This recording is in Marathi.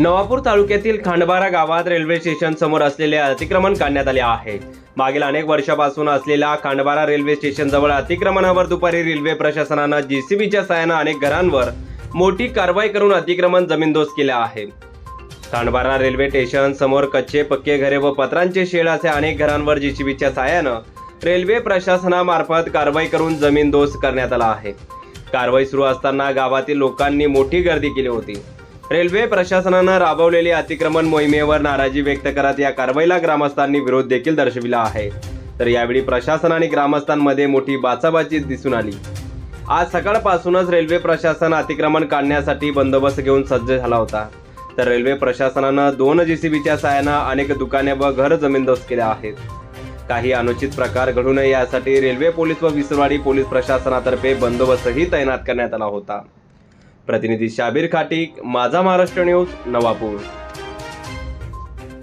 नवापूर तालुक्यातील खांडबारा गावात रेल्वे स्टेशन समोर असलेले अतिक्रमण काढण्यात आले आहे. मागील अनेक वर्षापासून असलेल्या खांडबारा रेल्वे स्टेशनजवळ अतिक्रमणावर दुपारी रेल्वे प्रशासनानं जेसीबीच्या सहाय्यानं अनेक घरांवर मोठी कारवाई करून अतिक्रमण जमीनदोस्त केले आहे. खांडबारा रेल्वे स्टेशन समोर कच्चे पक्के घरे व पत्रांचे शेड असे अनेक घरांवर जेसीबीच्या सहाय्यानं रेल्वे प्रशासनामार्फत कारवाई करून जमीनदोस्त करण्यात आला आहे. कारवाई सुरू असताना गावातील लोकांनी मोठी गर्दी केली होती. रेल्वे प्रशासनानं राबवलेली अतिक्रमण मोहिमेवर नाराजी व्यक्त करत या कारवाईला ग्रामस्थांनी विरोध देखील दर्शविला आहे. तर यावेळी प्रशासन आणि ग्रामस्थांमध्ये मोठी बाचाबाची दिसून आली. आज सकाळपासूनच रेल्वे प्रशासन अतिक्रमण काढण्यासाठी बंदोबस्त घेऊन सज्ज झाला होता. तर रेल्वे प्रशासनानं दोन जेसीबीच्या सहाय्यानं अनेक दुकाने व घर जमीनदोस्त केल्या आहेत. काही अनुचित प्रकार घडू नये यासाठी रेल्वे पोलीस व विसरवाडी पोलीस प्रशासनातर्फे बंदोबस्तही तैनात करण्यात आला होता. प्रतिनिधी शाबीर खाटीक माझा महाराष्ट्र न्यूज नवापूर.